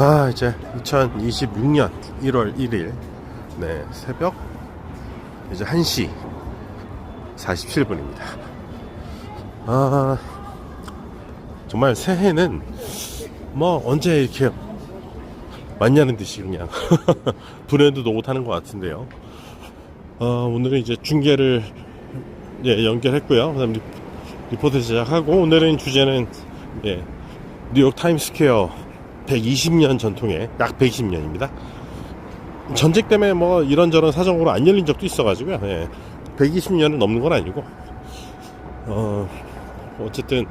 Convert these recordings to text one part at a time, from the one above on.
아 이제 2026년 1월 1일 네 새벽 이제 1시 47분입니다. 아 정말 새해는 뭐 언제 이렇게 맞냐는 듯이 그냥 불현듯 못하는 것 같은데요. 어, 오늘은 이제 중계를 예, 연결했고요. 그 다음 리, 리포트 제작하고 오늘은 주제는 예, 뉴욕 타임스퀘어 120년 전통의 약 120년입니다. 전쟁 때문에 뭐 이런저런 사정으로 안 열린 적도 있어가지고요. 예. 120년을 넘는 건 아니고 어 어쨌든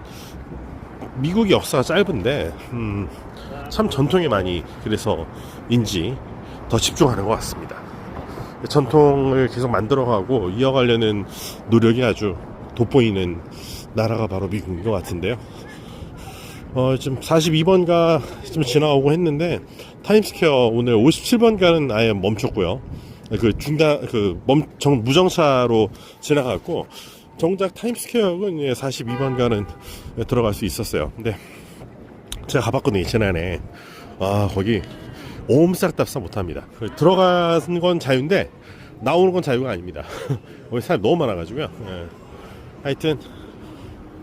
미국의 역사가 짧은데 음, 참 전통이 많이 그래서인지 더 집중하는 것 같습니다. 전통을 계속 만들어가고 이어가려는 노력이 아주 돋보이는 나라가 바로 미국인 것 같은데요. 어, 지금 42번가 좀 지나오고 했는데 타임스퀘어 오늘 57번가는 아예 멈췄고요. 그 중단 그 멈, 정, 무정차로 지나갔고 정작 타임스퀘어는 42번가는 들어갈 수 있었어요. 근데 제가 가봤거든요 지난해. 아 거기 옴싹답싹 못합니다. 그 들어가는 건 자유인데 나오는 건 자유가 아닙니다. 거기 사람 너무 많아가지고요. 예. 하여튼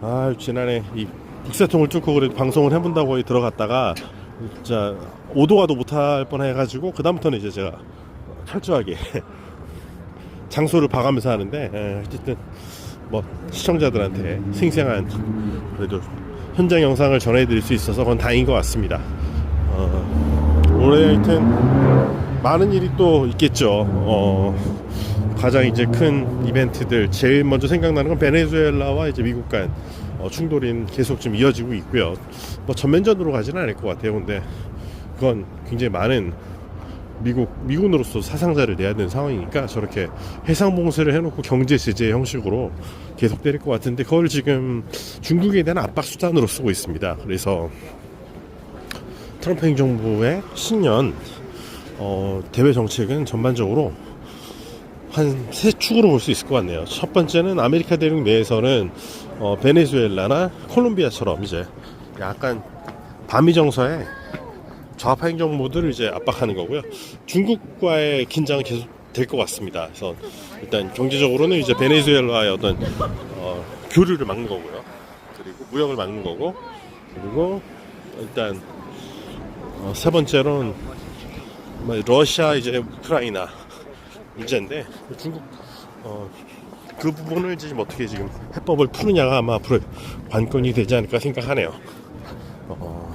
아 지난해 이 북새통을 뚫고 그래도 방송을 해본다고 들어갔다가 진짜 오도 가도 못할 뻔해가지고 그 다음부터는 이제 제가 철저하게 장소를 봐가면서 하는데 에, 어쨌든 뭐 시청자들한테 생생한 그래도 현장 영상을 전해드릴 수 있어서 그건 다행인 것 같습니다. 어, 올해 하여튼 많은 일이 또 있겠죠. 어, 가장 이제 큰 이벤트들 제일 먼저 생각나는 건 베네수엘라와 이제 미국 간 어, 충돌이 계속 좀 이어지고 있고요. 뭐 전면전으로 가지는 않을 것 같아요. 근데 그건 굉장히 많은 미국 미군으로서 사상자를 내야 되는 상황이니까 저렇게 해상 봉쇄를 해놓고 경제 제재 형식으로 계속 때릴 것 같은데 그걸 지금 중국에 대한 압박 수단으로 쓰고 있습니다. 그래서 트럼프 행정부의 신년 어, 대외 정책은 전반적으로 한 세 축으로 볼 수 있을 것 같네요. 첫 번째는 아메리카 대륙 내에서는 어, 베네수엘라나 콜롬비아처럼 이제 약간 반미 정서에 좌파 행정모드를 이제 압박하는 거고요. 중국과의 긴장은 계속 될 것 같습니다. 그래서 일단 경제적으로는 이제 베네수엘라의 어떤 어, 교류를 막는 거고요. 그리고 무역을 막는 거고 그리고 일단 어, 세 번째로는 뭐 러시아 이제 우크라이나 문제인데 중국 어, 그 부분을 지금 어떻게 지금 해법을 푸느냐가 아마 앞으로 관건이 되지 않을까 생각하네요. 어,